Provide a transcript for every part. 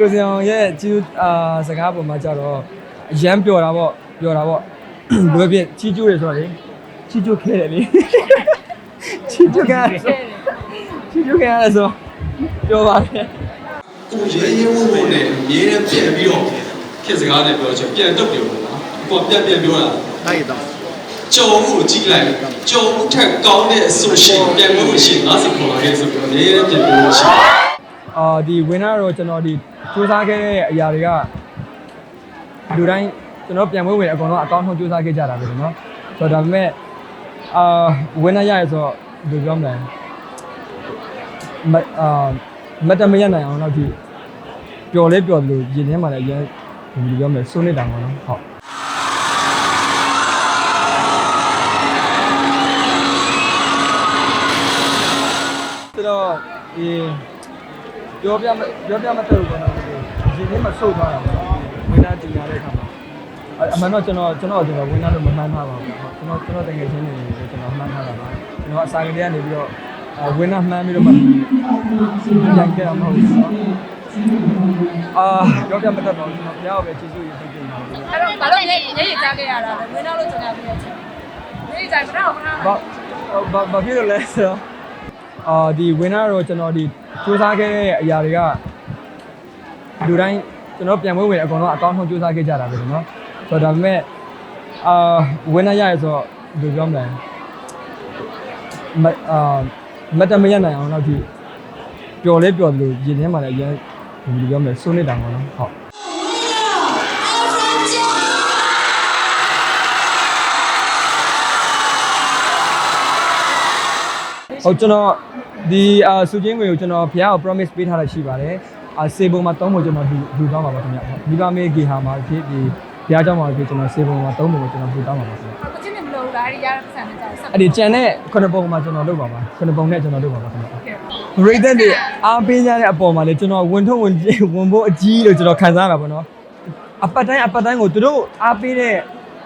ကိုစင်အောင်ရဲ့ကျူအာစကားပေါ်မှာကြတော့အရန်ပျော်တာပေါ့ပျော်တာပေါ့ဘယ်ဖြစ်ချီကျူးတယ်ဆိုတော့လေချီကျူးခဲတယ်လေချီကျူးခဲတယ်ဆိုချီကျူးခဲရတယ်ဆိုပျော်ပါတယ်ကိုရဲရဲဝုန်းဝုန်းနဲ့အမြဲတမ်းပြန်ပြီးတော့ခေတ်စကားနဲ့ပြောချင်ပြန်တော့ပြောလို့လားကိုကပြန်ပြန်ပြောတာတိုက်တော့ကြုံမှုကြည့်လိုက်ကြုံမှုထက်ကောင်းတဲ့အဆိုရှင်ပြန်လို့ရှိရင်50ခေါ်လာခဲ့ဆိုပြီးအမြဲတမ်းပြန်ပြောလို့ရှိရင်အာဒီ winner တော့ကျွန်တော်ဒီ စူးစမ်းခဲ့တဲ့အရာတွေကလူတိုင်းကျွန်တော်ပြန်ပွဲဝင်အကောင်တော့အကောင့်ထုတ်စူးစမ်းခဲ့ကြတာပဲเนาะဆိုတော့ဒါပေမဲ့အာ winner ရရဆိုတော့ဘယ်လိုပြောမလဲမအာမတမရနိုင်အောင်တော့ဒီပျော်လဲပျော်တယ်လို့ရင်ထဲမှာလည်းအရင်ဘယ်လိုပြောမလဲစိုးနေတာပေါ့နော်ဟုတ်ဆိုတော့ဒီ ပြောပြမပြောပြမတက်ဘူးပေါ့နော်ဒီရင်ထဲမှာစုပ်သွားတာပေါ့နော်ဝင်းသားတင်ရတဲ့အခါမှာအမှန်တော့ကျွန်တော်ကျွန်တော်ကျွန်တော်ဝင်းသားလို့မမှန်းထားပါဘူးဟုတ်ကျွန်တော်ကျွန်တော်တကယ်ချင်းနေနေကျွန်တော်မှန်းထားတာပါကျွန်တော်အစာကလေးကနေပြီးတော့ဝင်းသားမှန်းပြီးတော့မှပြန်ခဲ့တာမဟုတ်ဘူးအာပြောပြမတက်ပါဘူးကျွန်တော်ဘုရားကိုပဲကျေးဇူးရသိတင်ပါတယ်အဲ့တော့ဘာလို့ညညရကြခဲ့ရတာလဲမင်းတို့လို့ကျွန်တော်ပြောချင်ညရကြခဏခဏဘာဘာဘာဖြစ်လို့လဲဆိုတော့ အာဒီ winner တော့ကျွန်တော်ဒီစူးစမ်းခဲ့တဲ့အရာတွေကလူတိုင်းကျွန်တော်ပြန်ပွဲဝင်အကောင်တော့အကောင့်ထုတ်စူးစမ်းခဲ့ကြတာပဲเนาะဆိုတော့ဒါပေမဲ့အာ winner ရရဆိုတော့ဘယ်လိုပြောမလဲမအာမတမရနိုင်အောင်တော့ဒီပျော်လဲပျော်တယ်လို့ရင်ထဲမှာလည်းအရင်ဘယ်လိုပြောမလဲစိုးနေတာပေါ့နော်ဟုတ် ဟုတ်ကျွန်တော်ဒီအာစုချင်းငွေကိုကျွန်တော်ဘုရားကို promise ပေးထားတာရှိပါတယ်အာစေဘုံမှာသုံးဖို့ကျွန်တော်လူလူသွားမှာပါခင်ဗျဟုတ်မိဘမေဂေဟာမှာဖြစ်ဒီဘုရားကျောင်းမှာဖြစ်ကျွန်တော်စေဘုံမှာသုံးဖို့ကိုကျွန်တော်လူသွားမှာပါခင်ဗျကိုချင်းနေမလို့လားဒီရတဲ့ဆန်နဲ့ကြာဆက်အဲ့ဒီကြံတဲ့ခုနှစ်ပုံမှာကျွန်တော်လုပ်ပါပါခုနှစ်ပုံနဲ့ကျွန်တော်လုပ်ပါပါခင်ဗျခဲ့ရိတ်သက်တွေအားပေးကြတဲ့အပေါ်မှာလေကျွန်တော်ဝင်ထုတ်ဝင်ကြီးဝင်ဖို့အကြီးလို့ကျွန်တော်ခံစားရတာပေါ့နော်အပတ်တိုင်းအပတ်တိုင်းကိုသူတို့အားပေးတဲ့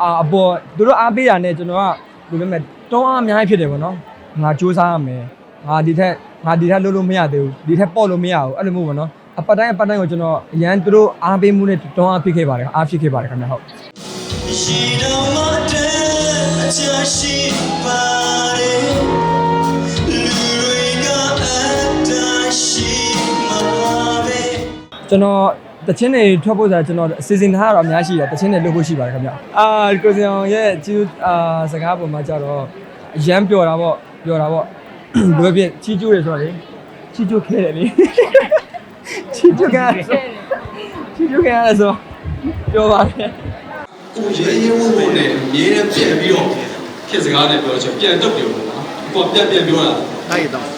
အာအပေါ်သူတို့အားပေးတာနဲ့ကျွန်တော်ကဘယ်လိုလဲတွန်းအားအများကြီးဖြစ်တယ်ပေါ့နော် ငါစူးစမ်းရမယ်ငါဒီထက်ငါဒီထက်လုပ်လို့မရသေးဘူးဒီထက်ပေါ့လို့မရဘူးအဲ့လိုမျိုးပေါ့နော်အပတ်တိုင်းအပတ်တိုင်းကိုကျွန်တော်အရန်သူတို့အားပေးမှုနဲ့တွန်းအားဖြစ်ခဲ့ပါတယ်အားဖြစ်ခဲ့ပါတယ်ခင်ဗျဟုတ်ရှိတော့မတဲ့အချာရှိပါတယ်လူတွေကအတရှိမှာပဲကျွန်တော်တချင်းတွေထွက်ဖို့ဆိုတာကျွန်တော်အစီအစဉ်ထားတာတော့အများကြီးရှိတယ်တချင်းတွေလုပ်ဖို့ရှိပါတယ်ခင်ဗျအာကိုစင်အောင်ရဲ့ကျူအာစကားပေါ်မှာကြတော့အရန်ပျော်တာပေါ့ ပျော်တာပေါ့ဘယ်ဖြစ်ချီကျူးတယ်ဆိုတော့လေချီကျူးခဲတယ်လေချီကျူးခဲရတယ်ဆိုချီကျူးခဲရတယ်ဆိုပျော်ပါတယ်ကိုရဲရဲဝုန်းဝုန်းနဲ့အမြဲတမ်းပြန်ပြီးတော့ခေတ်စကားနဲ့ပြောချင်ပြန်တော့ပြောလို့လားကိုကပြန်ပြန်ပြောတာတိုက်တော့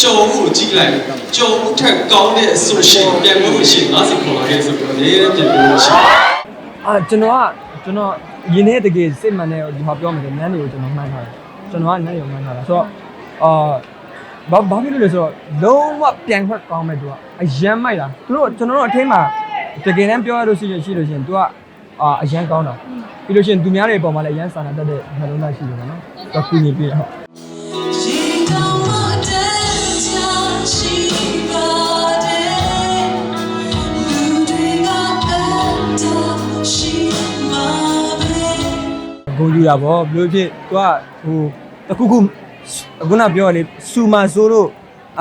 ကြုံမှုကြည့်လိုက်ကြုံမှုထက်ကောင်းတဲ့အဆိုရှင်ပြန်လို့ရှိရင်50ခေါ်လာခဲ့ဆိုပြီးအမြဲတမ်းပြန်ပြောလို့ရှိရင်အာကျွန်တော်ကကျွန်တော်ရင်းနေတကယ်စိတ်မှန်တဲ့ဒီမှာပြောမယ်ဆိုနန်းတွေကိုကျွန်တော်မှန်းထားတယ် ကျွန်တော်ကနန်းတွေကိုမှန်းထားတာဆိုတော့အာဘာဘာဖြစ်လို့လဲဆိုတော့လုံးဝပြန်ခွက်ကောင်းမဲ့သူကအယမ်းမိုက်တာသူတို့ကျွန်တော်တို့အထင်းမှာတကယ်တမ်းပြောရလို့ရှိရင်ရှိလို့ရှိရင်သူကအာအယမ်းကောင်းတာပြီးလို့ရှိရင်သူများတွေအပေါ်မှာလည်းအယမ်းစာနာတတ်တဲ့နှလုံးသားရှိတယ်နော်သူကကူညီပေးတာဟုတ်ရှိတော့မတဲ့အချာရှိပါတယ်လူတွေကအတရှိမှာပဲဂုဏ်ယူတာဗောဘယ်လိုဖြစ်သူကဟို တခုခုခုနပြောရလေစူမာဆိုလို့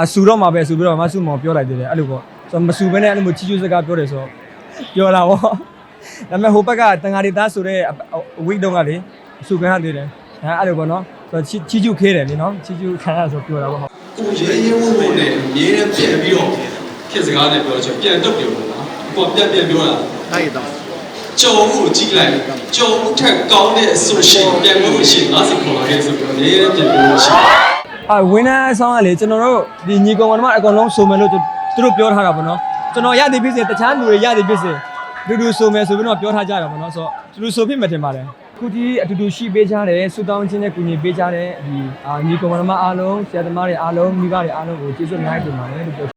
အစူတော့မှာပဲစူပြီးတော့မဆူမောပြောလိုက်သေးတယ်အဲ့လိုပေါ့ဆိုတော့မစူဘဲနဲ့အဲ့လိုမျိုးချီချူစကားပြောတယ်ဆိုတော့ပြောတာဗောဒါပေမဲ့ဟိုဘက်ကတန်ဃာတွေသားဆိုတဲ့အဝိတ်တုံးကလေစူခံရသေးတယ်အဲအဲ့လိုပေါ့နော်ဆိုတော့ချီချီချူခဲတယ်လေနော်ချီချူခံရဆိုပြောတာဗောဟုတ်ကိုရဲရဲဝုန်းဝုန်းနဲ့အမြဲတမ်းပြန်ပြီးတော့ခေတ်စကားနဲ့ပြောချင်ပြန်တော့ပြောလို့လားကိုကပြန်ပြန်ပြောတာတိုက်တော့ ကြုံမှုကြည့်လိုက်ကြုံမှုထက်ကောင်းတဲ့အဆိုရှင်ပြန်လို့ရှိရင်50ခေါ်လာခဲ့ဆိုပြီးအမြဲတမ်းပြန်ပြောလို့ရှိရင်အာဝင်းနာဆောင်းကလေကျွန်တော်တို့ဒီညီကောင်ကတော့အကောင်လုံးဆိုမယ်လို့သူတို့ပြောထားတာပေါ့နော်ကျွန်တော်ရသည်ဖြစ်စေတခြားလူတွေရသည်ဖြစ်စေလူလူဆိုမယ်ဆိုပြီးတော့ပြောထားကြတာပေါ့နော်ဆိုတော့လူလူဆိုဖြစ်မှတင်ပါတယ်ခုဒီအတူတူရှိပေးကြတယ်ဆူတောင်းချင်းနဲ့ကူညီပေးကြတဲ့ဒီအာညီကောင်မအားလုံးဆရာသမားတွေအားလုံးမိဘတွေအားလုံးကိုကျေးဇူးအများကြီးတင်ပါတယ်လို့ပြော